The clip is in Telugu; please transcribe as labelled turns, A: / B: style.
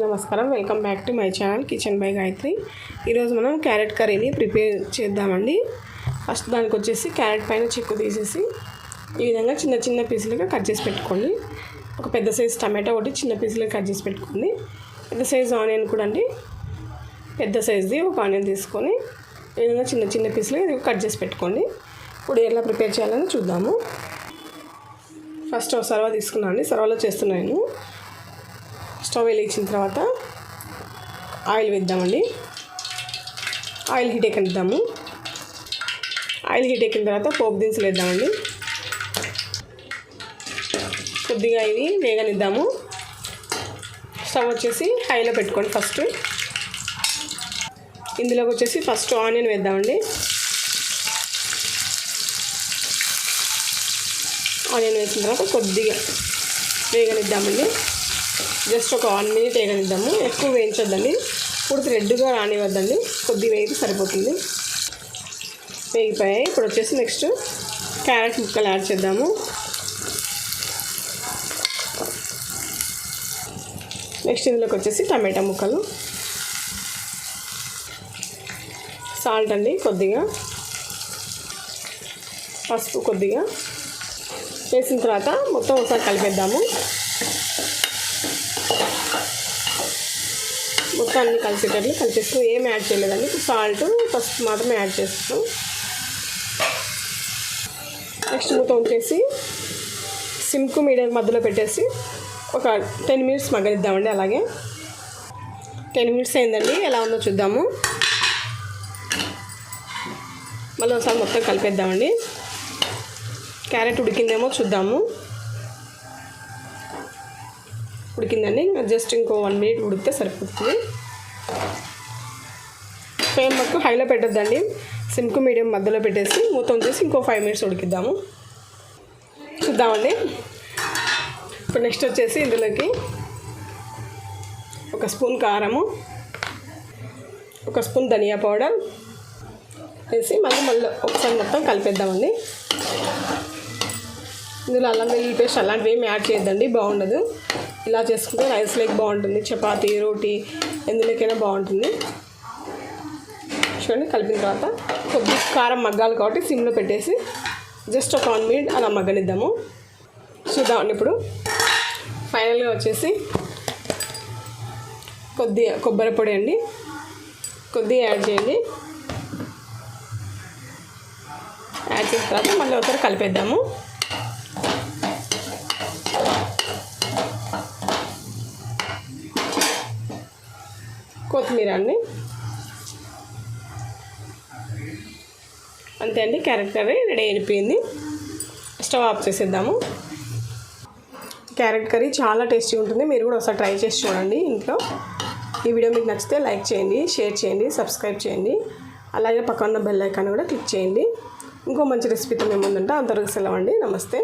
A: నమస్కారం. Welcome back to my channel kitchen by Gayatri. ఈరోజు మనం క్యారెట్ కర్రీని ప్రిపేర్ చేద్దామండి. ఫస్ట్ దానికి వచ్చేసి క్యారెట్ పైన చిక్కు తీసేసి ఈ విధంగా చిన్న చిన్న పీసులుగా కట్ చేసి పెట్టుకోండి. ఒక పెద్ద సైజు టమాటా ఒకటి చిన్న పీసులుగా కట్ చేసి పెట్టుకోండి. పెద్ద సైజు ఆనియన్ కూడా అండి. పెద్ద సైజుది ఒక ఆనియన్ తీసుకొని ఈ విధంగా చిన్న చిన్న పీసులుగా ఇది కట్ చేసి పెట్టుకోండి. ఇప్పుడు ఎలా ప్రిపేర్ చేయాలని చూద్దాము. ఫస్ట్ ఒక సర్వ తీసుకున్నాను అండి. సర్వలో చేస్తున్నాను స్టవ్ వెలిగించిన తర్వాత ఆయిల్ వేద్దామండి. ఆయిల్ హీట్ ఎక్కిద్దాము ఆయిల్ హీట్ ఎక్కిన తర్వాత పోపు దినుసులు వేద్దామండి. కొద్దిగా ఇవి వేగనిద్దాము. స్టవ్ వచ్చేసి హైలో పెట్టుకోండి ఫస్ట్. ఇందులోకి వచ్చేసి ఫస్ట్ ఆనియన్ వేద్దామండి. ఆనియన్ వేసిన తర్వాత కొద్దిగా వేగనిద్దామండి. జస్ట్ ఒక వన్ మినిట్ వేయగలిద్దాము ఎక్కువ వేయించొద్దండి. ఇప్పుడు రెడ్గా రానివద్దండి కొద్దిగా వేయితే సరిపోతుంది. వేగిపోయాయి. ఇప్పుడు వచ్చేసి నెక్స్ట్ క్యారెట్ ముక్కలు యాడ్ చేద్దాము. నెక్స్ట్ ఇందులోకి వచ్చేసి టమాటా ముక్కలు. సాల్ట్ అండి కొద్దిగా. పసుపు కొద్దిగా. వేసిన తర్వాత మొత్తం ఒకసారి కలిపేద్దాము. మొత్తం అన్ని కలిసేటట్లు కలిపేస్తూ ఏం యాడ్ చేయలేదండి. సాల్ట్ పసుపు మాత్రమే యాడ్ చేస్తాం నెక్స్ట్ మూత వచ్చేసి సిమ్కు మీడియం మధ్యలో పెట్టేసి ఒక టెన్ మినిట్స్ మగ్గనిద్దామండి అలాగే. టెన్ మినిట్స్ అయిందండి. ఎలా ఉందో చూద్దాము. మళ్ళీ ఒకసారి మొత్తం కలిపేద్దామండి. క్యారెట్ ఉడికిందేమో చూద్దాము. ఉడికిందండి. జస్ట్ ఇంకో వన్ మినిట్ ఉడికితే సరిపోతుంది. ఫ్లేమ్ మటుకు హైలో పెట్టద్దండి. సిమ్కు మీడియం మధ్యలో పెట్టేసి మూతం చేసి ఇంకో ఫైవ్ మినిట్స్ ఉడికిద్దాము. చూద్దామండి. ఇప్పుడు నెక్స్ట్ వచ్చేసి ఇందులోకి ఒక స్పూన్ కారము ఒక స్పూన్ ధనియా పౌడర్ వేసి మళ్ళీ మళ్ళీ ఒకసారి మొత్తం కలిపేద్దామండి. ఇందులో అల్లం వెల్లుల్లి పేస్ట్ అలాంటివి ఏమి యాడ్ చేయొద్దండి బాగుండదు. ఇలా చేసుకుంటే రైస్ లేక్ బాగుంటుంది చపాతి రోటీ ఎందులోకైనా బాగుంటుంది. చూడండి కలిపిన తర్వాత కొద్ది కారం మగ్గాలి కాబట్టి సిమ్లో పెట్టేసి జస్ట్ ఒక వన్ మినిట్ అలా మగ్గనిద్దాము. చూద్దామండి ఇప్పుడు. ఫైనల్గా వచ్చేసి కొద్దిగా కొబ్బరి పొడి అండి. కొద్దిగా యాడ్ చేయండి. యాడ్ చేసిన తర్వాత మళ్ళీ ఒకసారి కలిపేద్దాము. కొత్తిమీర అండి అంతే అండి క్యారెట్ కర్రీ రెడీ అయిపోయింది. స్టవ్ ఆఫ్ చేసేద్దాము. క్యారెట్ కర్రీ చాలా టేస్టీ ఉంటుంది మీరు కూడా ఒకసారి ట్రై చేసి చూడండి ఇంట్లో. ఈ వీడియో మీకు నచ్చితే లైక్ చేయండి షేర్ చేయండి సబ్స్క్రైబ్ చేయండి. అలాగే పక్కన బెల్ ఐకాన్ కూడా క్లిక్ చేయండి. ఇంకో మంచి రెసిపీతో మేము ముందుంటే అంతవరకు సెలవండి నమస్తే.